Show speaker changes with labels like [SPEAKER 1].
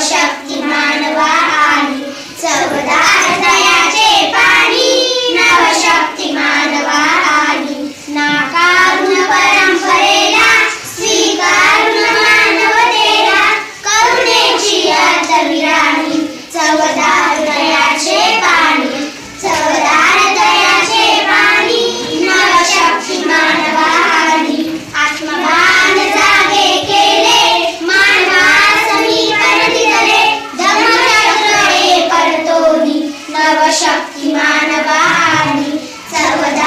[SPEAKER 1] शक्ती मानवा आणि ही सर्वदा